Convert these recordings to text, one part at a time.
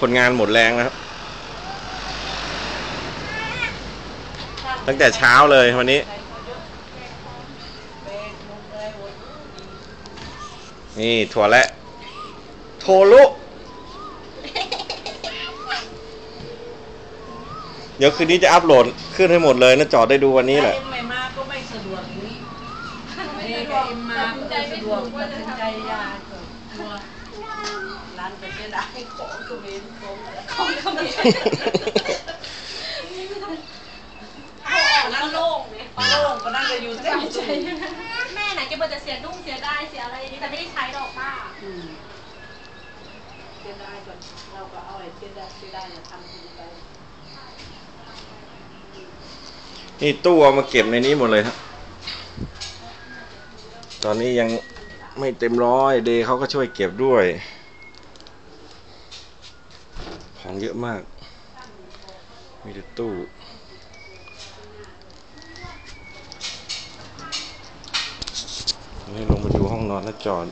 คนงานหมดแรงนะครับ ตั้งแต่เช้าเลยวันนี้ นี่ถั่วและ โทรุเดี๋ยวคืนนี้จะอัพโหลดขึ้นให้หมดเลยนะจอดได้ดูวันนี้แหละไม่มาก็ไม่สะดวกนี้เอ็มกับเอ็มาก็สะดวกตัดสินใจยากกลัว ร้านไปเสียดายของก็เว้นของของก็ไม่นั่งโล่งเนี่ยโล่งก็นั่งจะอยู่ที่ใจแม่ไหนแกบอกจะเสียดุ้งเสียได้เสียอะไรอย่างนี้แต่ไม่ได้ใช้ดอกป้าเสียดายก่อนเราก็เอาไอ้เสียดายเสียดายเนี่ยทำดีไปนี่ตู้เอามาเก็บในนี้หมดเลยครับ ตอนนี้ยัง ไม่เต็มร้อยเดย์เขาก็ช่วยเก็บด้วย ของเยอะมาก มีแต่ตู้นี่ลงไปดูห้องนอนแล้วจอด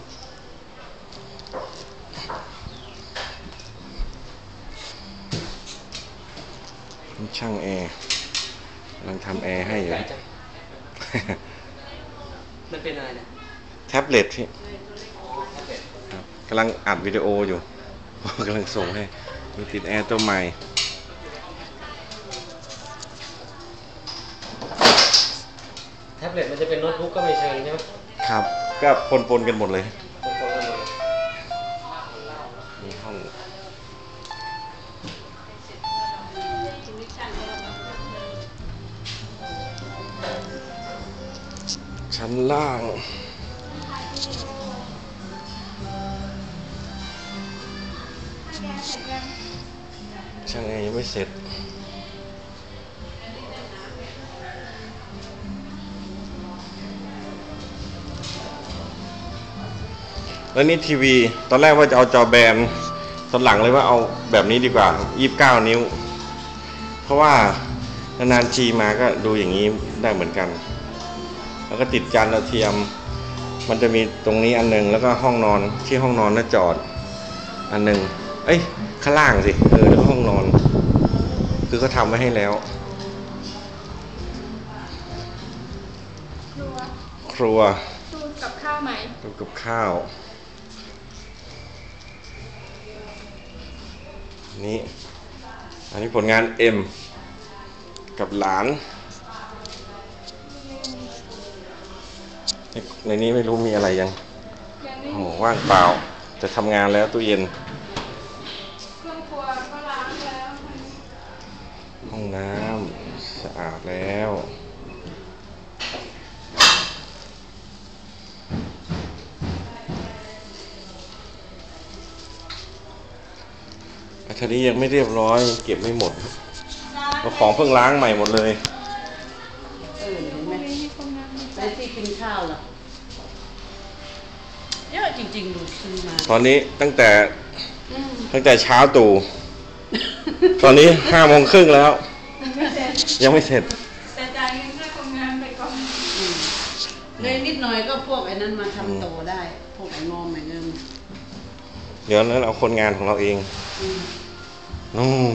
นี่ช่างแอร์กำลังทำแอร์ให้อยู่ มันเป็นอะไรเนี่ย แท็บเล็ตพี่อ๋อแท็บเล็ตครับกำลังอัดวิดีโออยู่กำลังส่งให้มีติดแอร์ตัวใหม่แท็บเล็ตมันจะเป็นโน้ตบุ๊กก็ไม่เชิงใช่ไหมครับ ก็ปนๆกันหมดเลยคนๆกันหมดเลยมีห้องชั้นล่าง ช่างแอร์ยังไม่เสร็จ แล้วนี่ทีวี ตอนแรกว่าจะเอาจอแบนตอนหลังเลยว่าเอาแบบนี้ดีกว่า 29 นิ้ว เพราะว่านานๆทีมาก็ดูอย่างนี้ได้เหมือนกัน แล้วก็ติดจานดาวเทียม มันจะมีตรงนี้อันหนึง แล้วก็ห้องนอนที่ห้องนอนน่าจอด อันหนึง เอ้ยข้างล่างสิเออแล้วก็ห้องนอน คือเขาทำไว้ให้แล้ว ครัวครัวดูกับข้าวไหมดูกับข้าว นี่ อันนี้ผลงานเอ็มกับหลานในในนี้ไม่รู้มีอะไรยังยังไม่ โอ้โหว่างเปล่า จะทำงานแล้วตู้เย็น ห้องน้ำสะอาดแล้ว อันนี้ยังไม่เรียบร้อยยังเก็บไม่หมดเพราะของเพิ่งล้างใหม่หมดเลย เออเห็นไหมมีคนงานมาไอ้ที่กินข้าวล่ะเยอะจริง ๆ ดูซื้อมา ตอนนี้ตั้งแต่อืมตั้งแต่เช้าตู่ ตอนนี้ห้าโมงครึ่งแล้วไม่เสร็จยังไม่เสร็จ แต่จ่ายเงินค่าคนงานไปก่อนอืมเลยนิดหน่อยก็พวกไอ้นั้นมาทำโตได้ พวกไอ้งอมไอ้เงินเดี๋ยวนั้นเอาคนงานของเราเองอืมนู่น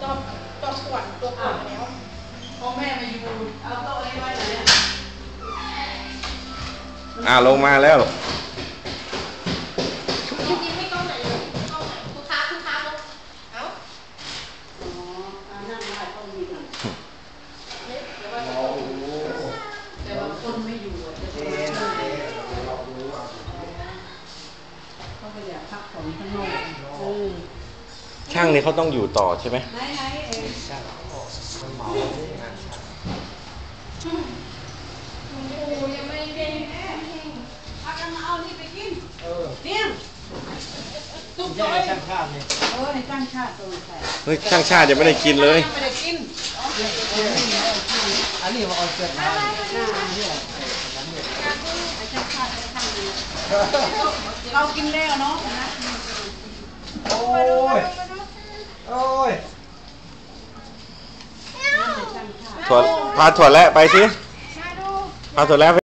ตัวตัวขวดตัวขวดแล้วพ่อแม่มาอยู่เอาโต๊ะนี้ไว้ไหนอะอ่าลงมาแล้ว ช่างนี้เขาต้องอยู่ต่อใช่ไหมไหนไหนเองคุณครูยังไม่ได้แห้งพากันมาเอานี่ไปกินเนี่ยตุ๊กใช่จ้อยช่างภาพเนี่ยเออในตั้งชาติตัวใส่เฮ้ยช่างชาติยังไม่ได้กินเลยไม่ได้กินอันนี้มาเอาเสื้อผ้าหน้าเลี้ยเรากินแล้วเนาะนะโอ้ย โอ้ยนั่นเลยช่างชาติถั่วพาถั่วและไปสิมาดูพาถั่วและไป